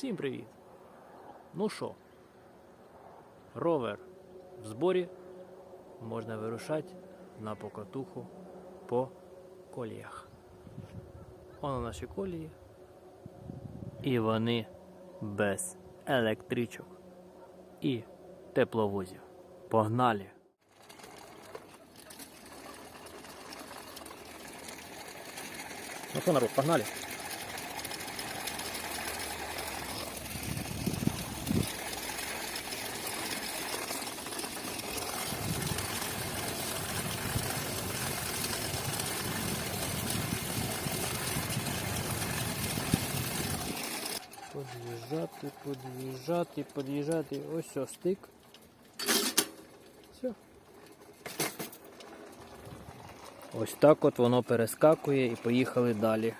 Всім привіт! Ну що, ровер в зборі можна вирушати на покатуху по коліях. Воно наші колії. І вони без електричок і тепловозів. Погнали! Ну що, погнали! Под'їжджати, под'їжджати, под'їжджати. Ось все, стик. Все. Ось так от воно перескакує і поїхали далі.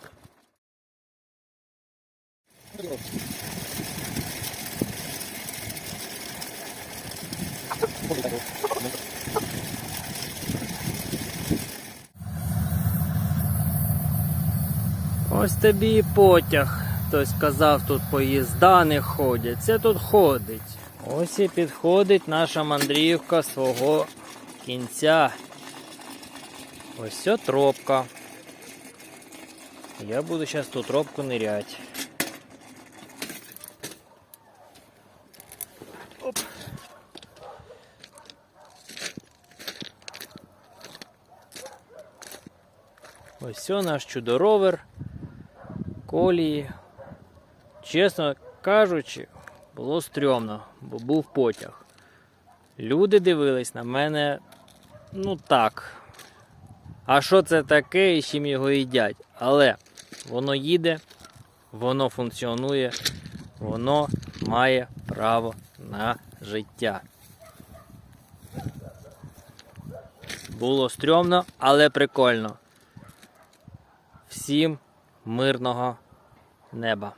Ось тобі і потяг. Хтось казав, тут поїзда не ходять. Це тут ходить. Ось і підходить наша мандрівка свого кінця. Ось ця тропка. Я буду зараз ту тропку нирять. Оп. Ось це наш чудоровер колії. Чесно кажучи, було стрьомно, бо був потяг. Люди дивились на мене, ну так. А що це таке і з чим його їдять? Але воно їде, воно функціонує, воно має право на життя. Було стрьомно, але прикольно. Всім мирного неба.